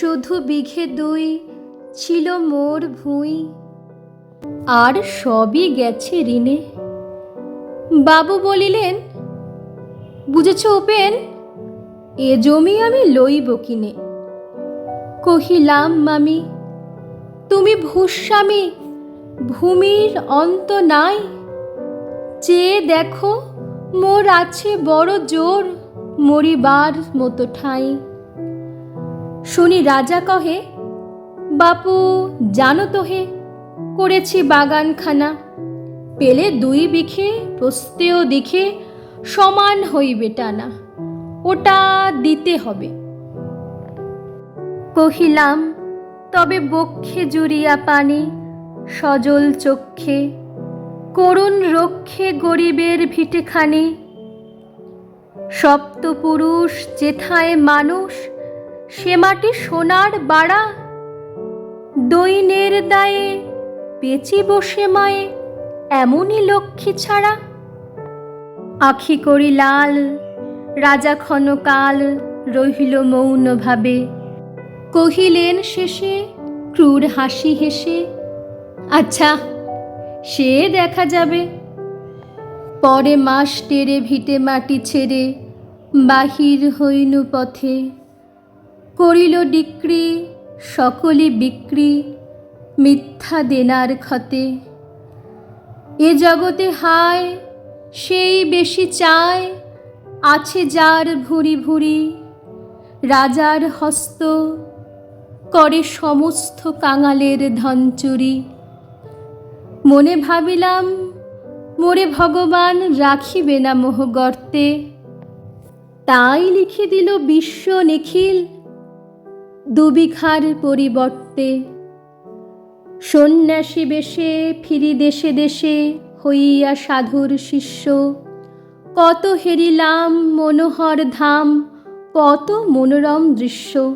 শুধু বিঘে দুই ছিল মোর ভুঁই। আর সবই গেছে ঋণে। বাবু বলিলেন, বুঝেছ উপেন এ জমি আমি লইব কিনে। কহিলাম, মামি, তুমি ভূস্বামী, ভূমির অন্ত নাই। চেয়ে দেখো, মোর আছে বড় জোর, মরিবার মতো ঠাঁই। শুনি রাজা কহে, বাপু, জানো তো হে, করেছি বাগানখানা। পেলে দুই বিখে প্রস্তেও দিখে সমান হইবে টানা। ওটা দিতে হবে। কহিলাম, তবে বক্ষে জুড়িয়া পানি, সজল চক্ষে। করুণ রক্ষে গরিবের ভিটেখানি। সপ্তপুরুষ যেথায় মানুষ সে মাটি সোনার বাড়া। দৈনের দায়ে পেঁচি বসে মায়ে এমনই লক্ষ্মী ছাড়া। আখি করি লাল, রাজা ক্ষণকাল রহিল মৌনভাবে। কহিলেন শেষে, ক্রূর হাসি হেসে আচ্ছা সে দেখা যাবে। পরে মাস টেরে ভিটে মাটি ছেড়ে বাহির হইনু পথে। করিল ডিক্রি, সকলে বিক্রি, মিথ্যা দেনার ক্ষতে এ জগতে হায়, সেই বেশি চায়, আছে যার ভুরি ভুরি। রাজার হস্ত করে সমস্ত কাঙালের ধন চুরি। মনে ভাবিলাম, মোরে ভগবান রাখিবে না মোহ গর্তে। তাই লিখে দিল বিশ্ব নিখিল দুবিখার পরিবর্তে। সন্ন্যাসী বেশে ফিরি দেশে দেশে হইয়া সাধুর শিষ্য। কত হেরিলাম মনোহর ধাম, কত মনোরম দৃশ্য।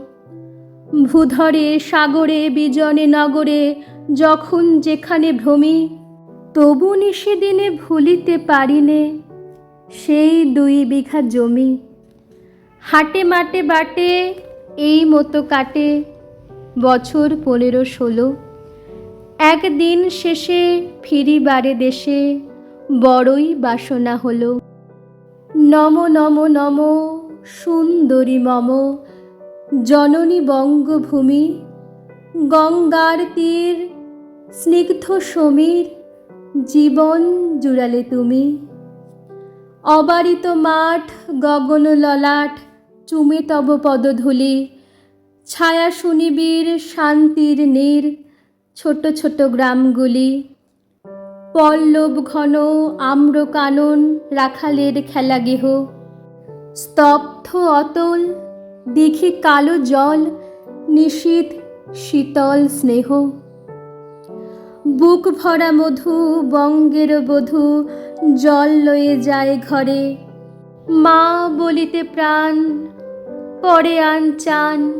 ভূধরে, সাগরে, বিজনে, নগরে, যখন যেখানে ভ্রমি, তবু নিষেদিনে ভুলিতে পারিনে সেই দুই বিঘা জমি। হাটে মাটে বাটে এই মতো কাটে বছর পনেরো ষোলো। একদিন শেষে ফিরিবারে দেশে বড়ই বাসনা হলো। নম নম নম সুন্দরী মম, জননী বঙ্গভূমি, গঙ্গার তীর, স্নিগ্ধ সমীর, জীবন জুড়ালে তুমি। অবারিত মাঠ গগন ললাট চুমে তব পদধূলি। ছায়া শুনিবীর শান্তির নীর, ছোট ছোট গ্রামগুলি। পল্লব ঘন আম্র কানন, রাখালের খেলা গেহ। স্তব্ধ অতল, দেখি কালো জল নিশীত শীতল স্নেহ। বুক ভরা মধু, বঙ্গের বধূ, জল লয়ে যায় ঘরে। মা বলিতে প্রাণ, পরে আন চান,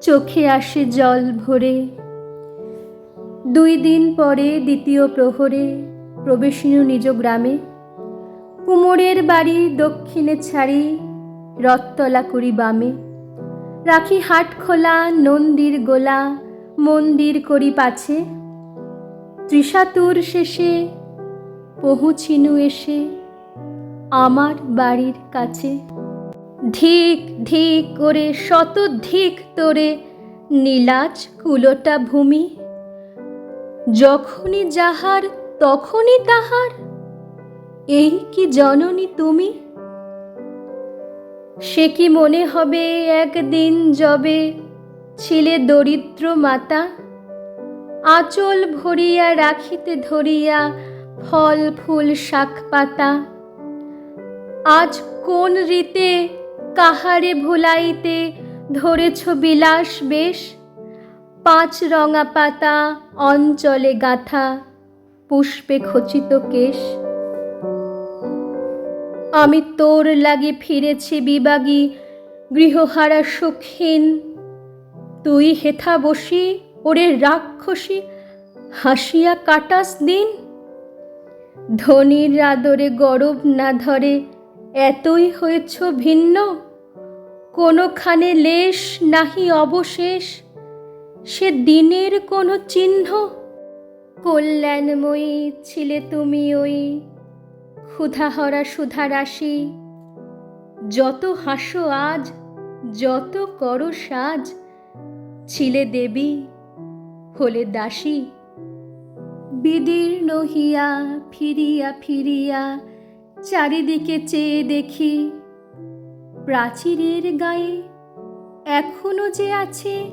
চোখে আসে জল ভরে। দুই দিন পরে দ্বিতীয় প্রহরে প্রবেশিনু নিজ গ্রামে। কুমোরের বাড়ি দক্ষিণে ছাড়ি রথতলা করি বামে। রাখি হাট খোলা, নন্দীর গোলা, মন্দির করি পাছে। ত্রিশাতুর শেষে পহুছিনু এসে আমার বাড়ির কাছে। ধিক ধিক করে, শত ধিক তোরে, নীলাজ কুলোটা ভূমি। যখনই যাহার, তখনই তাহার। এই কি জননী তুমি? সে কি মনে হবে একদিন যবে ছিলে দরিদ্র মাতা? আঁচল ভরিয়া রাখিতে ধরিয়া ফল, ফুল, শাক পাতা। আজ কোন রীতে কাহারে ভুলাইতে ধরেছ বিলাস বেশ? পাঁচ রঙা পাতা অঞ্চলে গাথা পুষ্পে খচিত কেশ। আমি তোর লাগে ফিরেছি বিবাগী, গৃহহারা সুখহীন। তুই হেথা বসি, ওরে রাক্ষসী, হাসিয়া কাটাস দিন। ধনির আদরে গরব না ধরে এতই হয়েছ ভিন্ন। কোনোখানে লেশ নাহি অবশেষ। সে দিনের কোনো চিহ্ন। কল্যাণময়ী ছিলে তুমি ওই ক্ষুধাহরা সুধারাশি যত হাসো আজ, যত করো সাজ, ছিলে দেবী, হলে দাসী। বিদীর্ণ হিয়া, ফিরিয়া ফিরিয়া চারিদিকে চেয়ে দেখি প্রাচীরের গায়ে এখনও যে আছে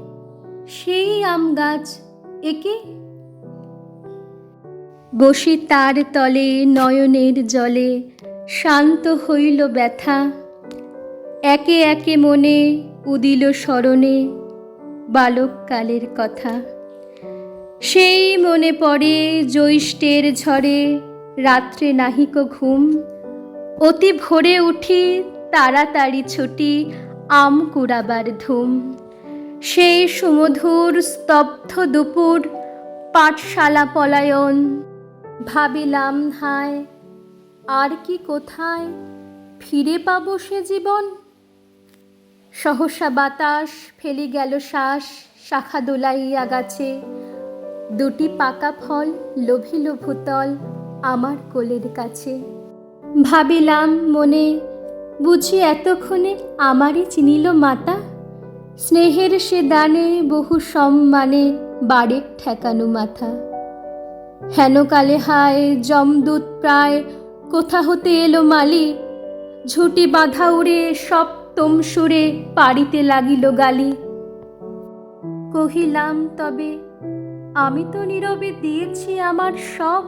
সেই আম গাছ। একে? বসি তার তলে নয়নের জলে, শান্ত হইল ব্যথা। একে একে মনে উদিল স্মরণে বালককালের কথা। সেই মনে পড়ে জ্যৈষ্ঠের ঝড়ে, রাত্রে নাহিক ঘুম। অতি ভোরে উঠি, তাড়াতাড়ি ছুটি, আম কুড়াবার ধুম। সেই সুমধুর, স্তব্ধ দুপুর, পাঠশালা পলায়ন। ভাবিলাম, হায়, আর কি কোথায় ফিরে পাবো সে জীবন? সহসা বাতাস ফেলি গেল শ্বাস, শাখা দোলাইয়া গাছে দুটি পাকা ফল লোভিল ভূতল আমার কোলের কাছে। ভাবিলাম মনে, বুঝি এতক্ষণে আমারই চিনিল মাতা? স্নেহের সে দানে বহু সম্মানে বাড়ির ঠেকানো মাথা। হেনকালে হায় জমদূত প্রায়, কোথা হতে এলো মালি? ঝুটি বাঁধা উড়ে সপ্তম সুরে পাড়িতে লাগিল গালি। কহিলাম, তবে আমি তো নীরবে দিয়েছি আমার সব।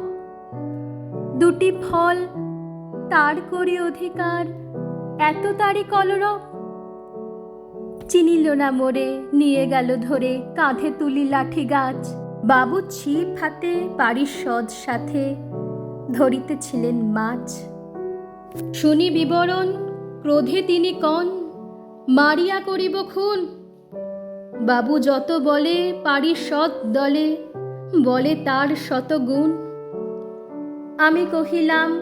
দুটি ফল তার করি অধিকার। এত তারি কলরব। চিনিল না মোরে, নিয়ে গেল ধরে, কাঁধে তুলি লাঠি গাছ। বাবু ছিপ হাতে পারিষদ সাথে, ধরিতেছিলেন মাছ। শুনি বিবরণ, ক্রোধে তিনি কন, মারিয়া করিব খুন। বাবু যত বলে, পারি পারিষদ দলে, বলে তার শত গুণ। আমি কহিলাম